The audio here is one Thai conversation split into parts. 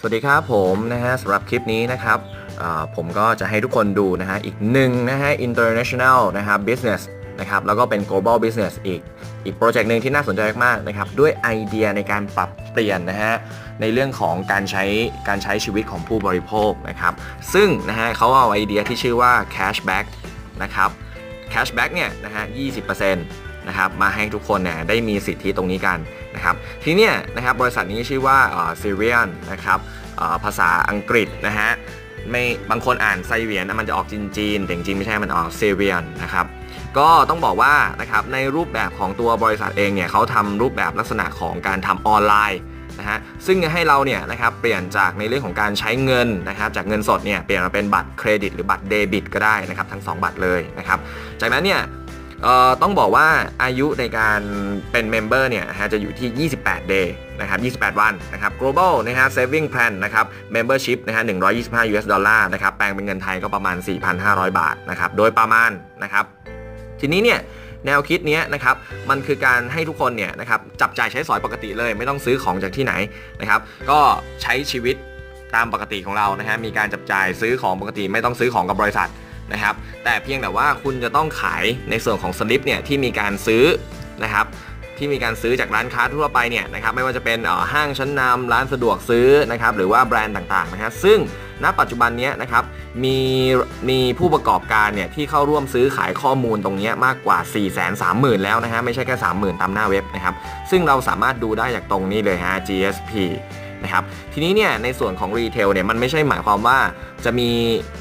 สวัสดีครับผมนะฮะสำหรับคลิปนี้นะครับผมก็จะให้ทุกคนดูนะฮะอีกหนึ่งนะฮะ international นะครับ business นะครับแล้วก็เป็น global business อีกอีกโปรเจกต์หนึ่งที่น่าสนใจมากๆนะครับด้วยไอเดียในการปรับเปลี่ยนนะฮะในเรื่องของการใช้การใช้ชีวิตของผู้บริโภคนะครับซึ่งนะฮะเขาเอาไอเดียที่ชื่อว่า cashback นะครับ cashback เนี่ยนะฮะ20%น นะครับมาให้ทุกคนเนี่ยได้มีสิทธิตรงนี้กันนะครับทีเนี้ยนะครับบริษัทนี้ชื่อว่าเซเรียนนะครับภาษาอังกฤษนะฮะไม่บางคนอ่านไซเวียนมันจะออกจีนจีนแต่จริงไม่ใช่มันออกเซเรียนนะครับก็ต้องบอกว่านะครับในรูปแบบของตัวบริษัทเองเนี่ยเขาทำรูปแบบลักษณะของการทำออนไลน์นะฮะซึ่งให้เราเนี่ยนะครับเปลี่ยนจากในเรื่องของการใช้เงินนะครับจากเงินสดเนี่ยเปลี่ยนมาเป็นบัตรเครดิตหรือบัตรเดบิตก็ได้นะครับทั้ง 2 บัตรเลยนะครับจากนั้นเนี่ย ต้องบอกว่าอายุในการเป็นเมมเบอร์เนี่ยฮะจะอยู่ที่ 28 day นะครับ 28 วัน นะครับ global นะฮะ saving plan นะครับ membership นะฮะ 125 US ดอลลาร์ นะครับ แปลงเป็นเงินไทยก็ประมาณ 4,500 บาท นะครับ โดยประมาณ นะครับ ทีนี้เนี่ยแนวคิดนี้นะครับ มันคือการให้ทุกคนเนี่ยนะครับ จับจ่ายใช้สอยปกติเลย ไม่ต้องซื้อของจากที่ไหนนะครับ ก็ใช้ชีวิตตามปกติของเรา นะฮะ มีการจับจ่ายซื้อของปกติ ไม่ต้องซื้อของกับบริษัท นะครับ แต่เพียงแต่ว่าคุณจะต้องขายในส่วนของสลิปเนี่ยที่มีการซื้อนะครับที่มีการซื้อจากร้านค้าทั่วไปเนี่ยนะครับไม่ว่าจะเป็นห้างชั้นนำร้านสะดวกซื้อนะครับหรือว่าแบรนด์ต่างๆนะฮะซึ่งณปัจจุบันนี้นะครับมีมีผู้ประกอบการเนี่ยที่เข้าร่วมซื้อขายข้อมูลตรงนี้มากกว่า 4 3 0 0 0 0 แล้วนะฮะไม่ใช่แค่ 30,000 ตามหน้าเว็บนะครับซึ่งเราสามารถดูได้จากตรงนี้เลยฮะ GSP นะครับทีนี้เนี่ยในส่วนของรีเทลเนี่ยมันไม่ใช่หมายความว่าจะมี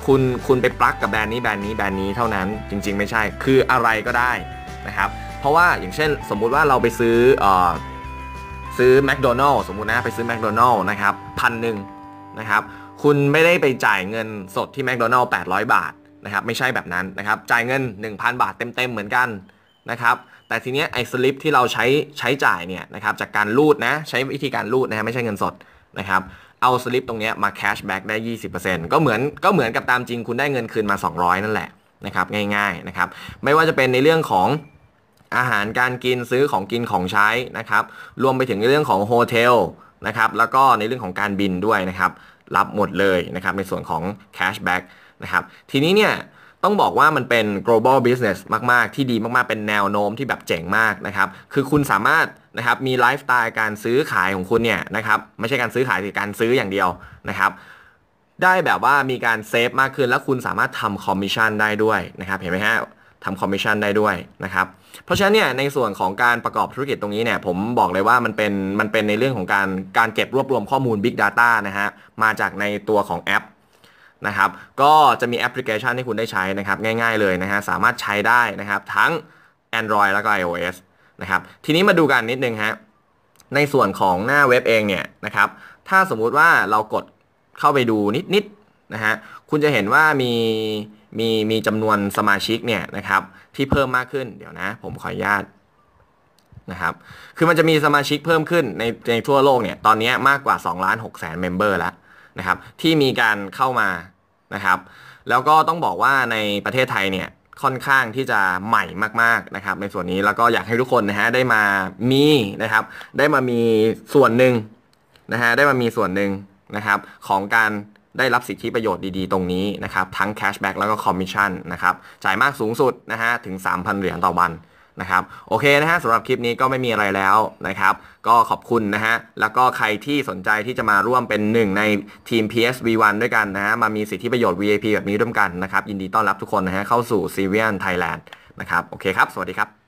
คุณคุณไปปลักกับแบรนด์นี้แบรนด์นี้แบรนด์นี้เท่านั้นจริง ๆ ไม่ใช่คืออะไรก็ได้นะครับเพราะว่าอย่างเช่นสมมุติว่าเราไปซื้ออซื้อแมคโดนัลล์สมมุตินะไปซื้อแมคโดนัลล์นะครับพันหนึ่งนะครับคุณไม่ได้ไปจ่ายเงินสดที่แมคโดนัลล์800 บาทนะครับไม่ใช่แบบนั้นนะครับจ่ายเงิน 1,000 บาทเต็มๆเหมือนกัน นะครับแต่ทีเนี้ยไอ้สลิปที่เราใช้ใช้จ่ายเนี่ยนะครับจากการรูดนะใช้วิธีการรูดนะฮะไม่ใช่เงินสดนะครับเอาสลิปตรงนี้มาแคชแบ็กได้ 20%ก็เหมือนก็เหมือนกับตามจริงคุณได้เงินคืนมา 200 นั่นแหละนะครับง่ายๆนะครับไม่ว่าจะเป็นในเรื่องของอาหารการกินซื้อของกินของใช้นะครับรวมไปถึงในเรื่องของโฮเทลนะครับแล้วก็ในเรื่องของการบินด้วยนะครับรับหมดเลยนะครับในส่วนของ cashback นะครับทีนี้เนี่ย ต้องบอกว่ามันเป็น global business มาก ๆ ที่ดีมาก ๆ เป็นแนวโน้มที่แบบเจ๋งมากนะครับ คือคุณสามารถนะครับมีไลฟ์สไตล์การซื้อขายของคุณเนี่ยนะครับไม่ใช่การซื้อขายแต่การซื้ออย่างเดียวนะครับได้แบบว่ามีการเซฟมากขึ้น แล้วคุณสามารถทำคอมมิชชั่นได้ด้วยนะครับเห็นไหมฮะทำคอมมิชชั่นได้ด้วยนะครับเพราะฉะนั้นเนี่ยในส่วนของการประกอบธุรกิจตรงนี้เนี่ยผมบอกเลยว่ามันเป็นมันเป็นในเรื่องของการการเก็บรวบรวมข้อมูล Big Data นะฮะมาจากในตัวของแอป นะครับ ก็จะมีแอปพลิเคชันที่คุณได้ใช้นะครับ ง่ายๆเลยนะฮะสามารถใช้ได้นะครับ ทั้ง Android แล้วก็ iOS นะครับ ทีนี้มาดูกันนิดนึงฮะในส่วนของหน้าเว็บเองเนี่ยนะครับ ถ้าสมมุติว่าเรากดเข้าไปดูนิดๆนะฮะคุณจะเห็นว่ามีมีมีจำนวนสมาชิกเนี่ยนะครับ ที่เพิ่มมากขึ้นเดี๋ยวนะ ผมขออนุญาตนะครับ คือมันจะมีสมาชิกเพิ่มขึ้นในในทั่วโลกเนี่ย ตอนนี้มากกว่า2ล้าน6แสนเมมเบอร์แล้ว นะครับที่มีการเข้ามานะครับ แล้วก็ต้องบอกว่าในประเทศไทยเนี่ยค่อนข้างที่จะใหม่มากๆนะครับ ในส่วนนี้แล้วก็อยากให้ทุกคนนะฮะได้มามีนะครับ ได้มามีส่วนหนึ่งนะฮะได้มามีส่วนหนึ่งนะครับ ของการได้รับสิทธิประโยชน์ดีๆ ตรงนี้นะครับ ทั้งแคชแบ็กแล้วก็คอมมิชชั่นนะครับ จ่ายมากสูงสุดนะฮะถึง 3,000 เหรียญต่อวัน นะครับโอเคนะฮะสำหรับคลิปนี้ก็ไม่มีอะไรแล้วนะครับ ก็ขอบคุณนะฮะแล้วก็ใครที่สนใจที่จะมาร่วมเป็นหนึ่งในทีม PSV1 ด้วยกันนะฮะมามีสิทธิประโยชน์ VIP แบบนี้ร่วมกันนะครับยินดีต้อนรับทุกคนนะฮะเข้าสู่ s ีเวียนไทยแลนด์นะครับโอเคครับ สวัสดีครับ